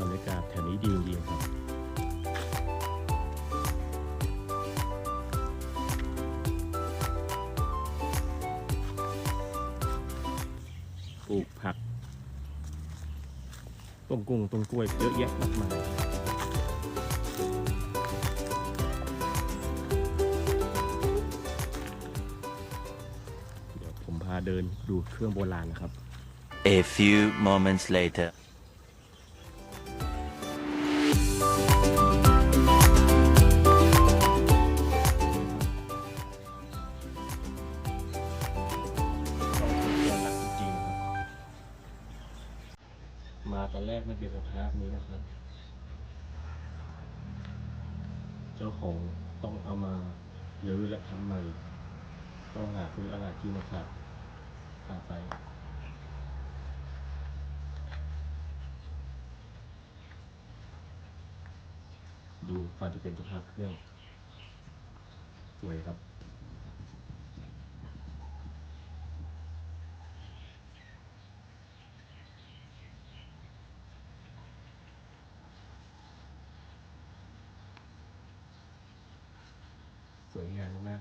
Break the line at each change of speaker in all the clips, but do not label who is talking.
บรรยากาศแถวนี้ดีจริงๆครับปลูกผักต้นกุ้งต้นกล้วยเยอะแยะมากมายเดี๋ยวผมพาเดินดูเครื่องโบราณนะครับ
A few moments later.
ตอนแรกไม่เป็นสภาพนี้นะครับ เจ้าของต้องเอามาเรื้อและทำใหม่ต้องหาซื้ออะไรที่มาขาดขาดไปดูฟันจะเป็นสภาพเครื่อง สวยครับ สวยงามมาก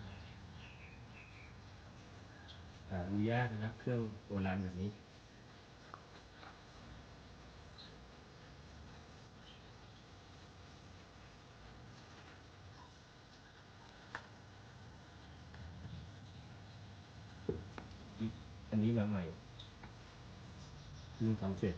หาดูยากนะครับ เครื่องโบราณแบบนี้ อันนี้มาใหม่เพิ่งทำเสร็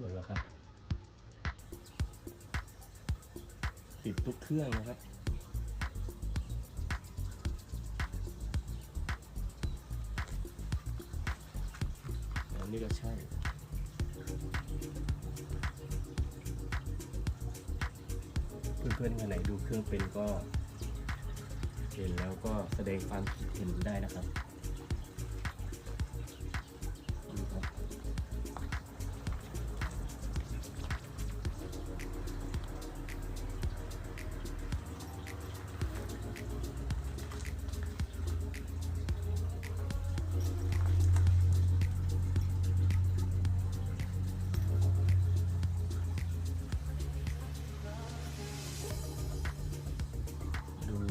สวยแล้วครับ ติดทุกเครื่องนะครับอันนี้ก็ใช่เพื่อนๆคนไหนดูเครื่องเป็นก็ เห็นแล้วก็แสดงความคิดเห็นได้นะครับ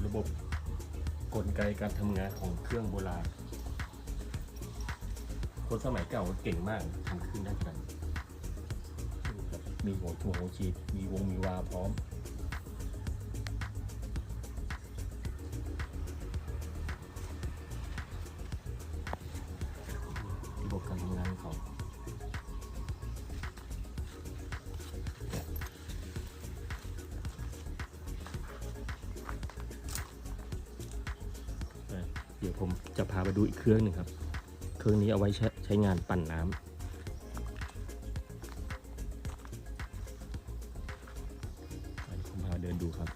ระบบกลไกการทำงานของเครื่องโบราณ คนสมัยเก่าเก่งมากทำขึ้นได้ขนาดนี้มีหัวถั่วหัวฉีดมีวงมีวาพร้อม ดี๋ยวผมจะพาไปดูอีกเครื่องหนึ่งครับ เครื่องนี้เอาไว้ใช้ใชงานปั่นน้ำผมพาเดินดูครับ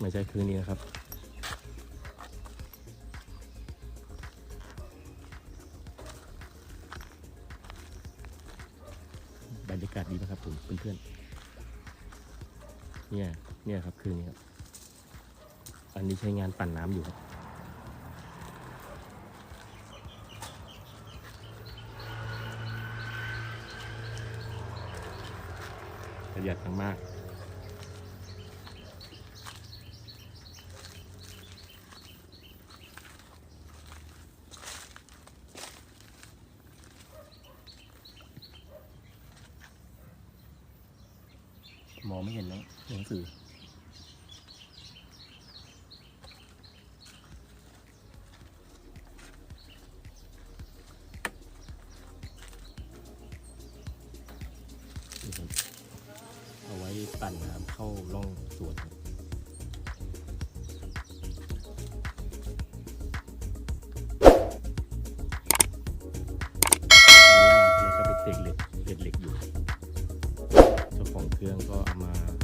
ไม่ใช่ครื่อนี้นะครับ เนี่ยเนี่ยครับคือนี่ครับอันนี้ใช้งานปั่นน้ำอยู่ครับประหยัดมากๆ มองไม่เห็นแล้วหนังสือเอาไว้ปั่นน้ำเข้าร่องสวนครับอันนี้มาแล้วก็ไปเตะเหล็กเศษเหล็กอยู่ เครื่องก็เอามา